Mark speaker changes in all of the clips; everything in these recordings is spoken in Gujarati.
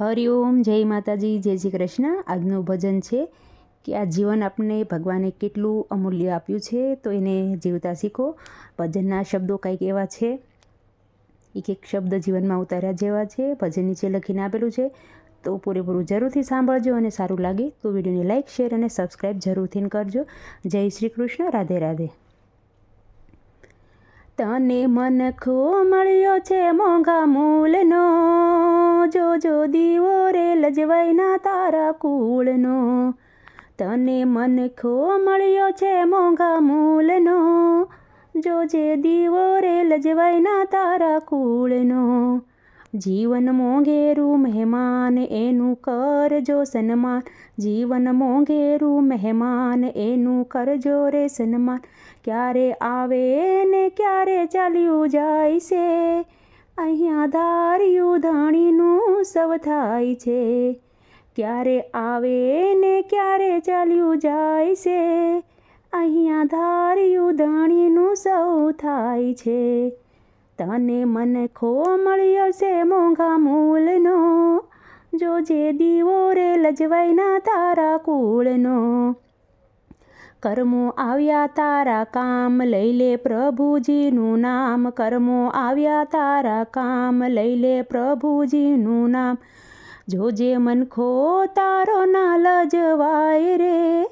Speaker 1: હરિઓમ જય માતાજી, જય શ્રી કૃષ્ણ. આજનું ભજન છે કે આ જીવન આપણને ભગવાને કેટલું અમૂલ્ય આપ્યું છે, તો એને જીવતા શીખો. ભજનના શબ્દો કંઈક એવા છે. એક એક શબ્દ જીવનમાં ઉતાર્યા જેવા છે. ભજન નીચે લખીને આપેલું છે. તો પૂરેપૂરું જરૂરથી સાંભળજો અને સારું લાગે તો વિડીયોને લાઇક શેર અને સબસ્ક્રાઈબ જરૂરથી કરજો. જય શ્રી કૃષ્ણ. રાધે રાધે. તને મન ખો મળ્યો છે મોંઘા મૂલનો. જોજો દીવો રે લજવાઈના તારા કુળનો. તને મન ખો મળ્યો છે મોંઘા મૂલનો. જોજે દીવો રે લજવાઈના તારા કુળનો. જીવન મોંઘેરું મહેમાન એનું કરજો સન્માન જીવન મોંઘેરું મહેમાન એનું કરજો રે સન્માન ક્યારે આવે ને ક્યારે ચાલ્યું જાય છે અહીંયા ધાર્યું ધાણીનું સવ થાય છે ક્યારે આવે ને ક્યારે ચાલ્યું જાય છે અહીંયા ધાર્યું ધાણીનું સૌ થાય છે તને મને ખો મળ્યો છે મોંઘા મૂલનો જોજે દીવો રે લજવાઈના તારા કુળનો. કર્મો આવ્યા તારા કામ લઈ લે પ્રભુજીનું નામ. કર્મો આવ્યા તારા કામ લઈ લે પ્રભુજીનું નામ. જોજે મનખો તારો ના લજવાય રે.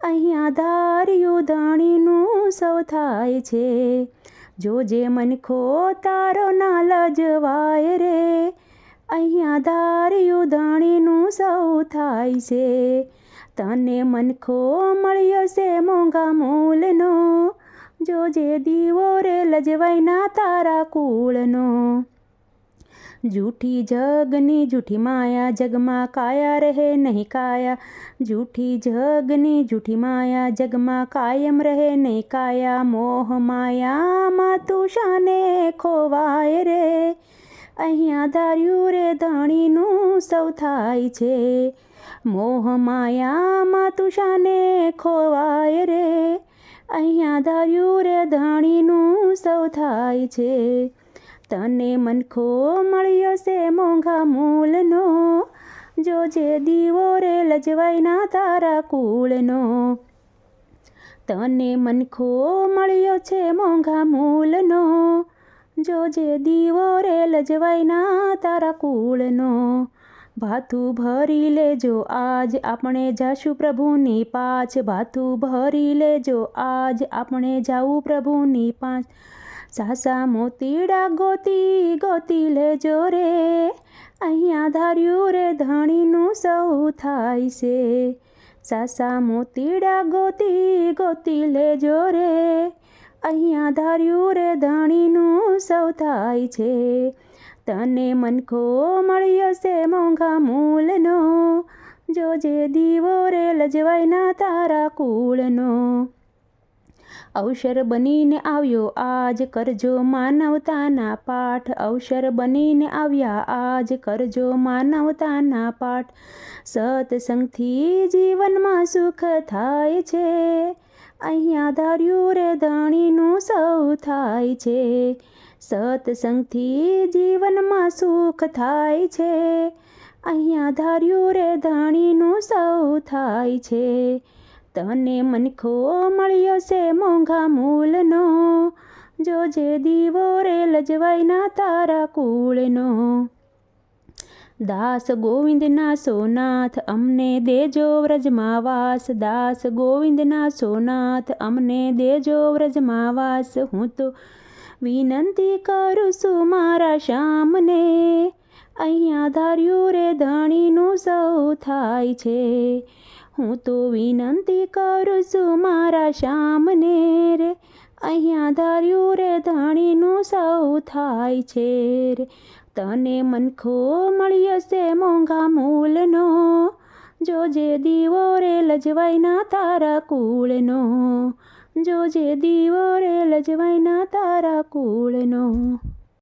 Speaker 1: અહીંયા ધાર્યું ધાણીનું સૌ થાય છે. જોજે મનખો તારો ના લજવાય રે, અહીંયા ધાર્યું ધણીનું સૌ થાય છે. તને મનખો મળ્યો છે મોંઘા મૂલનો જોજે દીવો રે લજવાઈના તારા કુળનો. જૂઠી જગની જૂઠી માયા જગમાં કાયા રહે નહીં કાયા. જૂઠી જગની જૂઠી માયા જગમાં કાયમ રહે નહીં કાયા. મોહ માયામાં તું ખોવાય રે. અહીંયા ધાર્યું રે ધણીનું સૌ થાય છે. મોહ માયામાં તુષાને ખોવાય રે. અહીંયા ધાર્યું રે ધણીનું સૌ થાય છે. તને મનખો મળ્યો છે મોંઘા મૂલનો. જોજે દીવો રે લજવાઈના તારા કુળનો. તને મનખો મળ્યો છે મોંઘા મૂલનો. જોજે દીવો રે લજવાઈના તારા કુળનો. ભાથું ભરી લેજો આજ આપણે જાશું પ્રભુની પાછ. ભાથું ભરી લેજો આજ આપણે જાવું પ્રભુની પાંચ સાસા મોતીડા ગોતી ગોતી લેજો રે. અહીંયા ધાર્યું રે ધણીનું સૌ થાય છે. સાસા મોતીડા ગોતી ગોતી લેજો રે. અહીંયા ધાર્યું રે ધણીનું સૌ થાય છે. તને મનખો મળ્યો છે મોંઘા મૂલનો. જોજે દીવો રે લજવાઈના તારા કુળનો. અવસર બનીને આવ્યો આજ કરજો માનવતાના પાઠ. અવસર બનીને આવ્યા આજ કરજો માનવતાના પાઠ. સત્સંગથી જીવનમાં સુખ થાય છે. અહીંયા ધાર્યું રે ધણીનું સૌ થાય છે. સત્સંગથી જીવનમાં સુખ થાય છે. અહીંયા ધાર્યું રે ધણીનું સૌ થાય છે. તને મનખો મળ્યો છે મોંઘા મૂલનો. જોજે દીવો રે લજવાઈના તારા કુળનો. દાસ ગોવિંદના સોનાથ અમને દેજો વ્રજમાં વાસ. દાસ ગોવિંદના સોનાથ અમને દેજો વ્રજમાં વાસ. હું તો વિનંતી કરું છું મારા શ્યામને. અહીંયા ધાર્યું રે ધણીનું સૌ થાય છે. હું તો વિનંતી કરું છું મારા શ્યામને રે. અહીંયા ધાર્યું રે, ધણીનું સૌ થાય છે રે. તને મનખો મળી હશે મોંઘા મૂલનો. જોજે દીવો રે લજવાઈના તારા કુળનો. જોજે દીવો રે લજવાઈના તારા કુળનો.